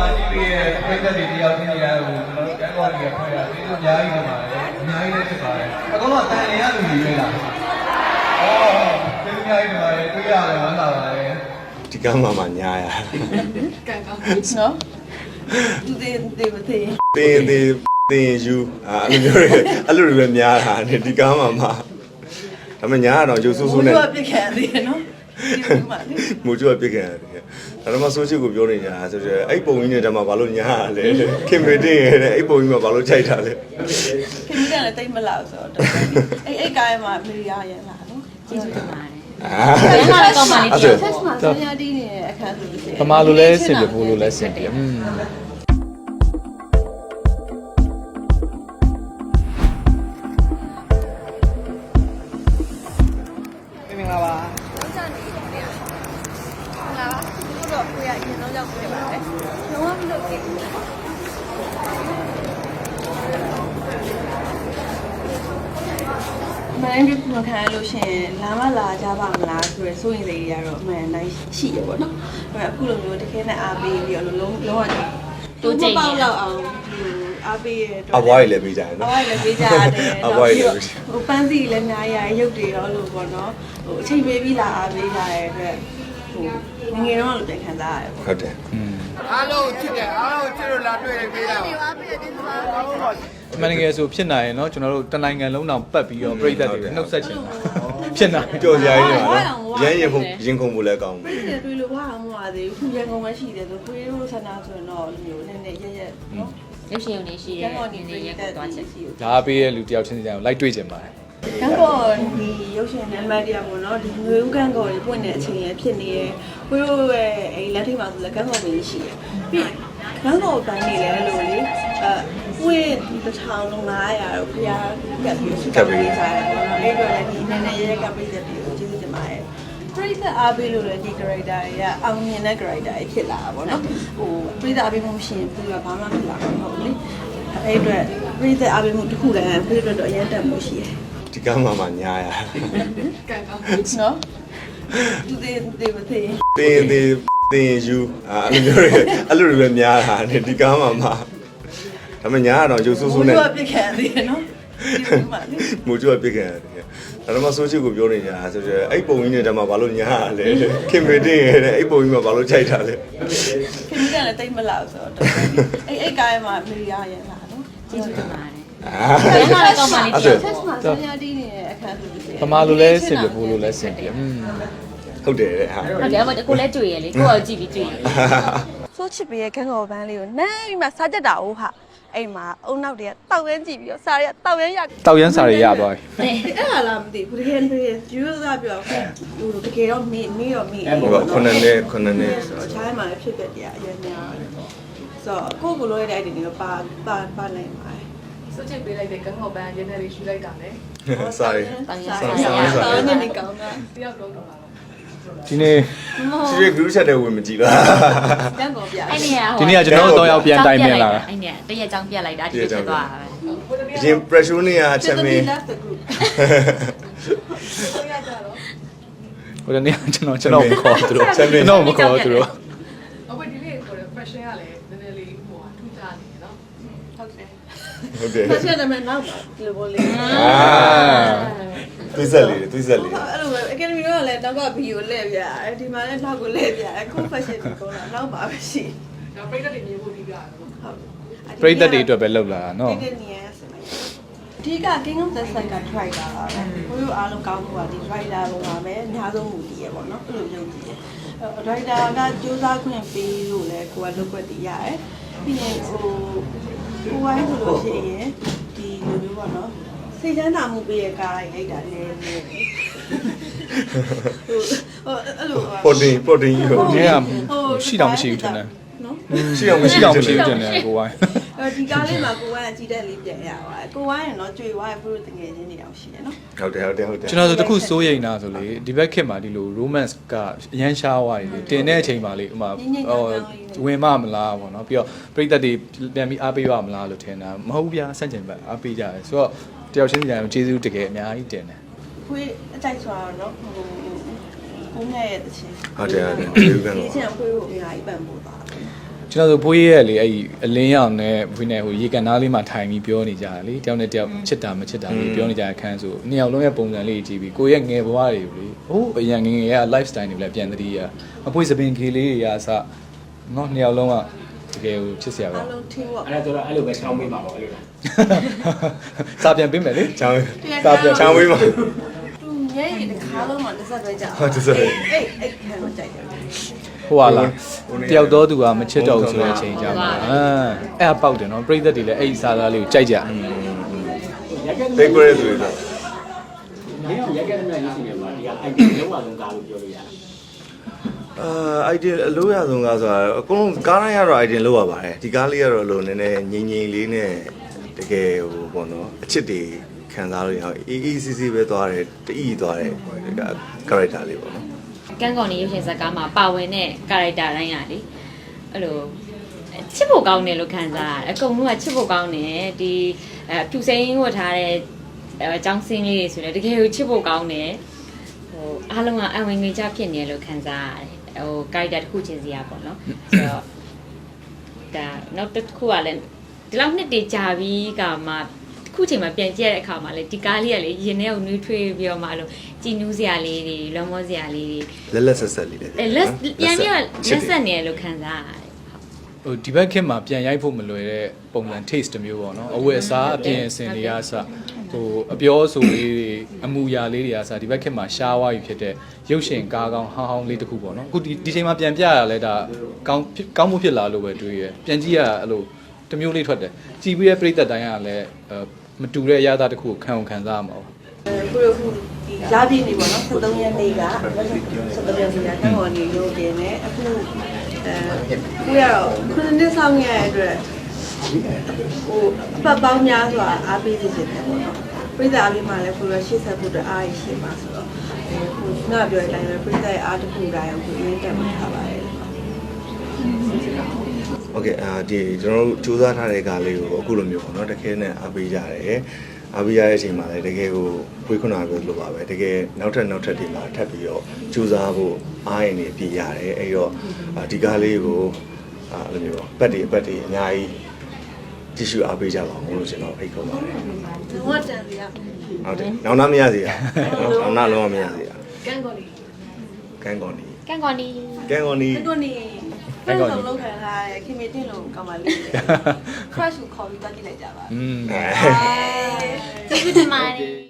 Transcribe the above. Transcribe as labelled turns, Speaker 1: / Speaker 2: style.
Speaker 1: လာကြည့်ပြီးရဲ့ပြိသက်တွေတယောက်ချင်းတရားကိုကျွန်တော်တို့ကဲကောင်းနေရဖွင့်ရပြီးတော့အများကြီးနေပါတယ်အများကြီးလည်းဖြစ်ပါတယ်အကောင်ကတန်လျာလူကြီးပဲလားအော်ဒီအများကြီးနေပါတယ်တွေ့ရတယ်ဝမ်းသာပါတယ်
Speaker 2: ဒီကမ်းမှာမှညာရ
Speaker 3: နော်သူတွေတွေမသိ
Speaker 2: တင်းတင်းတင်းယူအာအဲ့လိုမျိုးတွေအဲ့လိုတွေပဲများတာနေဒီကမ်းမှာမှဒါပေမဲ့ညာရတော့ကျိုးဆူဆူနဲ့
Speaker 3: ဘူးကပြစ်ခံသေးတယ်နော်ဒီမှာလေ
Speaker 2: မူကျူကပြစ်ခံရတယ် ဒါတော့မှဆိုချစ်ကိုပြောနေကြတာဆိုတော့အဲ့ပုံကြီးနဲ့တည်းမှာဘာလို့ညာရလဲခင်မေတင်းရဲ့တဲ့အဲ့ပုံကြီးမှာဘာလို့ခြိုက်တာလဲ
Speaker 3: ခင်ဗျားလည်းတိတ်မလောက်ဆိုတော့အဲ့အဲ့ကိုင်းမှာမေရီယာရန်လာနော်
Speaker 4: ကျေးဇူးတင်ပါတယ်
Speaker 2: အာ
Speaker 4: ဘယ်မှာလဲကောင်းပါလိမ့်
Speaker 2: အဲ့
Speaker 4: မယ်
Speaker 2: ဒါ
Speaker 3: ဆက်မှာဆရာတီးနေတဲ့အခန်းဆိုလို့ရှိရင်
Speaker 5: ပမာလိုလဲစင်ပြဖို့လိုလဲစင်ပြอืม
Speaker 3: ရအရင်တော့ရောက်ပြပါတယ်လုံးဝမလုပ်ခဲ့ဘူးမင်းတို့မခံလို့ရှိရင်လာမလာကြပါမလားဆိုရယ်စိုးရင်စိတ်တွေကတော့အမှန်တိုင်းရှိရပေါ့နော်အဲ့အခုလိုမျိုးတခဲနဲ့အားပေးပြီးတော့လုံးလုံးဝတိုးကျိတ်ပေါက်လောက်အောင်ဒီအားပေးရတော့
Speaker 2: အဘွားကြီးလည်းပေးကြတယ်
Speaker 3: အ
Speaker 2: နော်
Speaker 3: ဝိုင်းလည်းပေးကြရတယ်
Speaker 2: အဘွားကြီးလည်းပေးကြ
Speaker 3: ဟိုပန်းစီလည်းအများကြီးရရုပ်တွေရောလို့ပေါ့နော်ဟိုအချိန်ပေးပြီးလာအားပေးကြရတဲ့အတွက် ဟိုငယ်ငယ်တော့လို့ပြန်ခံစားရတယ်ပေါ့
Speaker 2: ဟုတ်တယ်
Speaker 1: အားလုံးချစ်တယ်အားလုံးချစ်လို့လာတွေ့နေပေးတာပါ
Speaker 5: အမှန်တကယ်ဆိုဖြစ်နိုင်ရင်เนาะကျွန်တော်တို့တနိုင်ငံလုံးတောင်ပတ်ပြီးတော့ပြည်သက်တွေနှုတ်ဆက်ချင်တာဖြစ်နိုင်
Speaker 2: ကြော်စရာကြီးနေပါလားရမ်းရင်ခုန်ရင်ခုန်ဖို့လည်းကောင်း
Speaker 3: ပြည့်တယ်တွေ့လို့ဘာမှမဝသေးဘူးခုရန်ကုန်မှာရှိတယ်ဆိုခွေးတို့ဆန္ဒဆိုရင်တော့လိုမျိုးနည်းနည်းရက်ရက်နော်
Speaker 4: ရုပ်ရှင်ရုံနေရှိ
Speaker 3: ရ
Speaker 4: ရဲ
Speaker 3: န်ကုန်
Speaker 4: နေ
Speaker 3: နေ
Speaker 4: နေ
Speaker 3: ရ
Speaker 4: ရက်
Speaker 3: က်
Speaker 4: ကိုသွားချက်
Speaker 3: ရှိတယ်
Speaker 5: ဒါပေးရဲ့လူတယောက်ချင်းစီတိုင်းကိုလိုက်တွေ့ချင်ပါတယ်
Speaker 3: ကန်းကောဒီရုပ်ရှင်နံပါတ်တရားပေါ့နော်ဒီငွေဦးကန်းကောတွေပွင့်တဲ့အချိန်ရဖြစ်နေရယ်ခွေးတို့ရဲ့အဲလက်ထိပ်မှာဆိုလည်းကန်းကောပဲရှိရယ်ပြီးကန်းကောပိုင်းနေလဲလို့လေအဲပွင့်တစ်ထောင်လုံး900တော့ဖျားကပ်ပြီးရှိကပ်ပြီးစားရပေါ့နော်အဲ့တော့လည်းဒီနည်းနည်းရဲရဲကပ်ပြီးတဲ့ပြီးကျေးဇူးတင်ပါတယ်ပရိသတ်အားပေးလို့လည်းဒီ character တွေကအောင်မြင်တဲ့ character တွေဖြစ်လာတာပေါ့နော်ဟိုပရိသတ်အားပေးမှုမရှိရင်ပြီးတော့ဘာမှဖြစ်လာမှာမဟုတ်ဘူးလေအဲ့အတွက်ပရိသတ်အားပေးမှုတစ်ခုတည်းပရိသတ်တော့အရင်တက်မှုရှိတယ်
Speaker 2: ဒီကမ်းမှာမှညာရ
Speaker 3: နော်သူတွေတွေမသိ
Speaker 2: တင်းတင်းတင်းယူအာအဲ့လိုမျိုးတွေအဲ့လိုတွေပဲများတာနေဒီကမ်းမှာမှဒါပေမဲ့ညာရတော့ကျိုးဆူဆူနဲ့
Speaker 3: ဘူးကပြစ်ခံသေးတယ်နော်ဒီမှာလေ
Speaker 2: မူကျူကပြစ်ခံရတယ်ဒါတော့မှဆိုချစ်ကိုပြောနေကြတာဆိုတော့အဲ့ပုံကြီးနဲ့တည်းမှာဘာလို့ညာရလဲခင်မေတင်းရဲ့တဲ့အဲ့ပုံကြီးမှာဘာလို့ခြိုက်တာလဲ
Speaker 3: ခင်ဗျားလည်းတိတ်မလောက်ဆိုတော့အဲ့အဲ့ကိုင်းမှာမေရီယာရန်လာနော်
Speaker 4: ကျေးဇူးတင်ပါတယ်
Speaker 2: အာ
Speaker 4: ဘယ်မှာလဲကောင်းပါလိမ့်
Speaker 2: အဲ့
Speaker 4: မယ်
Speaker 2: ဒါ
Speaker 3: ဆက်မှာဆရာတီးနေတဲ့အခန်းဆိုလို့ရှိရင်
Speaker 5: ပမာလိုလဲစင်ပြဖို့လိုလဲစင်ပြอืม
Speaker 2: ဟုတ်တယ်တဲ့ဟာ
Speaker 4: ဟုတ်တယ်ဟိုကိုလည်းတွေ့ရလေကိုကကြည့်ပြီးတွေ့ရ
Speaker 3: ဆိုးချစ်ပေးရဲ့ခန်းကောပန်းလေးကိုနမ်းပြီးမှစားကြက်တာဟုတ်ဟာအဲ့မှာအုံနောက်တည်းကတောက်ရမ်းကြည့်ပြီးတော့စားရတောက်ရမ်းရ
Speaker 5: တောက်ရမ်းစာတွေရသွားပြီ
Speaker 3: အဲ့ဒါလားမသိဘူးတကယ်တကယ်ယူရတာပြောဟိုတကယ်တော့မေးမေးတော့မေး
Speaker 2: ဟိုကခုနှစ်နဲ့ခုနှစ်နဲ့ဆိုတော့
Speaker 3: ချားမှာလည်းဖြစ်ပြတရားအရင်များတယ်ဆိုတော့ကိုယ့်ကိုယ်လိုရတဲ့အတိုင်းတွေပါပါပါနိုင်ပါတယ်
Speaker 6: စွတ်ချစ်ပေးလိုက်တဲ့ကန်းဟော်ပန်းရင်းနဲ့လေးရှူလိုက်တာလေ
Speaker 2: စာရီ
Speaker 3: စားရအောင်နေကောင်းတာ
Speaker 6: တယောက်လုံးတော့ပါတော့
Speaker 5: ဒီနေ့
Speaker 2: ချစ်ရဲ့ group chat တဲ့ဝင်မကြည့်လား
Speaker 3: ကန်းကောပြ
Speaker 4: အဲ့နေရဟို
Speaker 5: ဒီနေ့ကကျွန်တော်တို့တော့ရောက်ပြန်တိုင်ပြန်လာတာ
Speaker 4: အဲ့နေတရက်ကြောင်းပြက်လိုက်တာဒီလိုဖြစ်သွားတာပဲ
Speaker 2: အရင် pressure နေရချက်မင်း
Speaker 3: left the group
Speaker 6: ဆိုရကြတော့
Speaker 5: ဟိုတနေ့ကကျွန်တော်ကျွန်တော်မခေါ်သူတို့ကျွန်တော်မခေါ်သူတို့
Speaker 6: အဝတ်ဒီလေးကိုလည်း fashion ကလည်းနည်းနည်းလေးဟိုဟာထူးခြားနေနော်
Speaker 3: ဟုတ်တယ်
Speaker 2: ဟုတ်တယ်
Speaker 3: ဆက်ချက်နာမည်နောက်ပါဒီလိုပေါ့လေ
Speaker 5: အာ
Speaker 2: သွေးဆက်လေးသွေးဆက်လေး
Speaker 3: အဲ့လိုပဲ academy တော့လည်းနောက်က video လဲပြရတယ်ဒီမှာလည်းနောက်ကိုလဲပြရတယ် confession ဒီကောလာနောက်ပါပဲရှိ
Speaker 6: ဒါပြိတ္တတွေမြင်ဖို့အဓိက
Speaker 3: ဟုတ်
Speaker 5: ပရိသတ်တွေအတွက်ပဲလောက်လာတာနော်
Speaker 3: ဒီနေ့နေရဆက်လိုက်အဓိက King of the Sun က driver ပါပဲကိုလိုအားလုံးကောင်းဖို့ကဒီ driver ပုံပါပဲအများဆုံးမူတည်ရပေါ့နော်အဲ့လိုယုံကြည်တယ်အဲ့ driver ကစူးစမ်းခွင့်ပေးလို့လဲကိုကလုပ်ွက်တည်ရတယ်ပြီးရင်ဟို ကိုဝိုင်းဆိုလို့ရှိရင်ဒီလိုမျိုးပေါ့နော်စိတ်ချမ်းသာမှုပေးရကားရိုက်တာလဲလဲဟိုအဲ့လို
Speaker 2: protein protein ယူ
Speaker 5: ဒီကရှိတောင်မရှိဘူးထင်တယ်
Speaker 3: နော်
Speaker 2: ရှိအောင်မရှိ
Speaker 5: ရှိ
Speaker 2: တော
Speaker 5: တော
Speaker 2: င်
Speaker 5: င်
Speaker 2: မ
Speaker 5: မရှိ
Speaker 2: ရှိ
Speaker 5: ဘူး
Speaker 2: ဘူး
Speaker 5: ထင်တယ်ကိုဝိုင်း
Speaker 3: အဲဒီကားလေးမှာကိုဝိုင်းအကြည့်တဲ့လေးပြန်ရပါတယ်ကိုဝိုင်းရတော့ကြွေဝိုင်းဘုရားတကယ်ချင်းနေအောင်ရှိတယ်နော်
Speaker 2: ဟုတ်တယ်ဟုတ်တယ်ဟုတ်တယ်
Speaker 5: ကျွန်တော်ဆိုတခုစိုးရိမ်တာဆိုလေဒီဘက်ခေတ်မှာဒီလို romance ကအရန်ရှားသွားတယ်လေတင်တဲ့အချိန်မှာလေဥမာဟိုဝင်မမလားပေါ့နော်ပြီးတော့ပြည်သက်တွေပြန်ပြီးအားပေးပါမလားလို့ထင်တာမဟုတ်ဘူးဗျာဆန့်ကျင်ဘက်အားပေးကြတယ်ဆိုတော့တယောက်ချင်းစီတိုင်းကျေးဇူးတကယ်အများကြီးတင်တယ်
Speaker 3: ခွေးအကြိုက်ဆိုတာတော့ဟိုကိုငဲ့ရဲ့တချင်
Speaker 2: ဟုတ်တယ်ဟုတ်တယ်ဒီကံ
Speaker 3: ဒီချင်းခွေးကိုအများကြီးပန်ပို့သွားတယ်
Speaker 5: ကျွန်တော်တို့ဘိုးရဲ့လေအဲ့အလင်းရောင်နဲ့ဘိုးနဲ့ဟိုရေကန်သားလေးမှာထိုင်ပြီးပြောနေကြတာလေတယောက်နဲ့တယောက်ချစ်တာမချစ်တာလေးပြောနေကြတဲ့အခန်းဆိုနှစ်ယောက်လုံးရဲ့ပုံစံလေးကြည့်ပြီးကိုရဲ့ငယ်ဘဝတွေကိုလေဟိုအရင်ငယ်ငယ်က lifestyle တွေလည်းပြန်သတိရအပွေးစပင်ခေလေးတွေအစနော်နှစ်ယောက်လုံးကတကယ်ကိုချစ်စရာပါ
Speaker 3: အားလုံး team work
Speaker 7: အဲ့ဒါဆိုတော့အဲ့လိုပဲချောင်းပေးပါပေါ့အဲ့လိုလား
Speaker 5: စာပြန်ပေးမယ်လေ
Speaker 2: ချောင်း
Speaker 5: စာပြန်
Speaker 2: ချောင်းဝေးမှာ
Speaker 3: သူညရဲ့တစ်ခါလုံးမှတစ်ဆက်ပဲကြာ
Speaker 2: ဟုတ်တစ်ဆက်ပဲ
Speaker 3: အဲ့အဲ့ခံမကြိုက်တယ်
Speaker 5: ဟိုဟာလား
Speaker 2: ဟိုနေ
Speaker 5: တယောက်တော့သူကမချစ်တော့ဘူးဆိုတဲ့အချိန်ကြမှာအမ်အဲ့အပေါက်တယ်နော်ပြိသက်တွေလည်းအဲ့ဒီစာသားလေးကိုကြိုက်ကြ
Speaker 7: ရက်ကဲ
Speaker 2: သိကြရဲဆိုရင်တော့
Speaker 7: မင်းရက်ကဲတဲ့ရေးစီနေမှာဒီက idea လုံးဝလုံးကားလို့ပြောလို့ရတယ်
Speaker 2: အာ idea အလို့ရဆုံးကားဆိုတာအကုန်လုံးကားတိုင်းကတော့ idea လောက်ရပါတယ်ဒီကားလေးကတော့အလို့နည်းနည်းငြိမ်ငြိမ်လေးနဲ့တကယ်ဟိုပေါ့နော်အချစ်တွေခံစားလို့ရအောင်အေးအေးဆေးဆေးပဲသွားတယ်တအီသွားတယ်ဒီက character လေးပေါ့နော်
Speaker 4: ကန်းကောင်နေရုပ်ရှင်ဇာတ်ကားမှာပါဝင်တဲ့ character တိုင်းอ่ะလေအဲ့လိုချစ်ဖို့ကောင်းတယ်လို့ခံစားရတယ်အကုန်လုံးကချစ်ဖို့ကောင်းတယ်ဒီအဖြူစိမ်းဝတ်ထားတဲ့အကြောင်းစင်းလေးတွေဆိုလည်းတကယ်ကိုချစ်ဖို့ကောင်းတယ်ဟိုအားလုံးကအဝင်ငွေချဖြစ်နေလို့ခံစားရတယ်ဟို character တစ်ခုချင်းစီရပေါ့နော်ဆိုတော့ဒါနောက်တစ်ခုကလည်းဒီလောက်နှစ်တည်းကြာပြီးကမှ ခုချိန်မှာပြန်ကြည့်ရတဲ့အခါမှာလေဒီကားလေးကလေရင်ထဲကိုနှွေးထွေးပြီးတော့မှအဲ့လိုကြည်နူးစရာလေးတွေလွန်မောစရာလေးတွေ
Speaker 2: လက်လက်ဆက်ဆက်လေးလေ
Speaker 4: အဲလက်ပြန်ပြီးတော့
Speaker 2: ချစ်
Speaker 4: လက်
Speaker 2: တယ်
Speaker 4: ဆက်နေတယ်လို့ခံစားရတယ်
Speaker 5: ဟိုဒီဘက်ခေတ်မှာပြန်ရိုက်ဖို့မလွယ်တဲ့ပုံစံ taste တစ်မျိုးပေါ့နော်အဝတ်အစားအပြင်အစင်တွေကအစဟိုအပြောအဆိုလေးတွေအမူအရာလေးတွေကအစဒီဘက်ခေတ်မှာရှားဝါးပြီဖြစ်တဲ့ရုပ်ရှင်ကားကောင်းဟောင်းဟောင်းလေးတစ်ခုပေါ့နော်အခုဒီဒီချိန်မှာပြန်ပြရလဲဒါကောင်းဖြစ်ကောင်းမှုဖြစ်လာလို့ပဲတွေးရပြန်ကြည့်ရအဲ့လိုတစ်မျိုးလေးထွက်တယ်ကြည်ပြီးတဲ့ပြိသက်တိုင်းကလည်းအဲ မတူတဲ့အရာသားတစ်ခုကိုခံအောင်ခံစားရမှာပေါ့
Speaker 3: ခုလိုခုဒီလာပြည့်နေပေါ့နော်73ရက်နေ့က73ရက်နေ့ကကံပေါ်နေရုပ်တင်နေအခုအဲကိုရတော့ခုနှစ်ဆောင်ရတဲ့အတွက်ဟိုအပတ်ပေါင်းများစွာအားပေးနေတယ်ပေါ့နော်ပြည်သားအားပေးမှလည်းကိုရရှေ့ဆက်ဖို့အတွက်အားရရှိပါဆိုတော့ဟိုငါပြောတဲ့အတိုင်းပဲပြည်သားရဲ့အားတစ်ခုတိုင်းကိုအရင်တက်မှထားပါတယ်
Speaker 2: โอเคအာဒီကျွန်တော်တို့စူးစမ်းထားတဲ့ကားလေးကိုအခုလိုမျိုးပေါ့နော်တကယ်နဲ့အားပေးကြတယ်အားပေးရတဲ့အချိန်မှာလည်းတကယ်ကိုဖွေးခွနာပြောလို့ပါပဲတကယ်နောက်ထပ်နောက်ထပ်ဒီမှာထပ်ပြီးတော့စူးစမ်းဖို့အားရင်နေပြည့်ရတယ်အဲ့တော့အာဒီကားလေးကိုအာအဲ့လိုမျိုးပတ်တွေပတ်တွေအများကြီးကြည့်ရှုအားပေးကြပါဦးလို့ကျွန်တော်ဖိတ်ခေါ်ပါတယ်
Speaker 3: ဝတ်တန်စီက
Speaker 2: ဟုတ်တယ်နောက်နာမရစေရနောက်နာလုံးဝမရစေရ
Speaker 6: ကန်းကော်လေး
Speaker 2: ကန်းကော်နီ
Speaker 4: ကန်းကောင်ဒီ
Speaker 2: ကန်းကော်နီ
Speaker 3: အခုနေ ဖက်ဆုံးလောက်ခံထားရခင်မတင်လို့ကောင်းပါလိမ့်မယ် crush ကိုခေါ်ပြီးတွားကြည့်လိုက်ကြပါ
Speaker 5: อืม
Speaker 2: အဲ
Speaker 4: ကျေးဇူးတင်ပါတယ်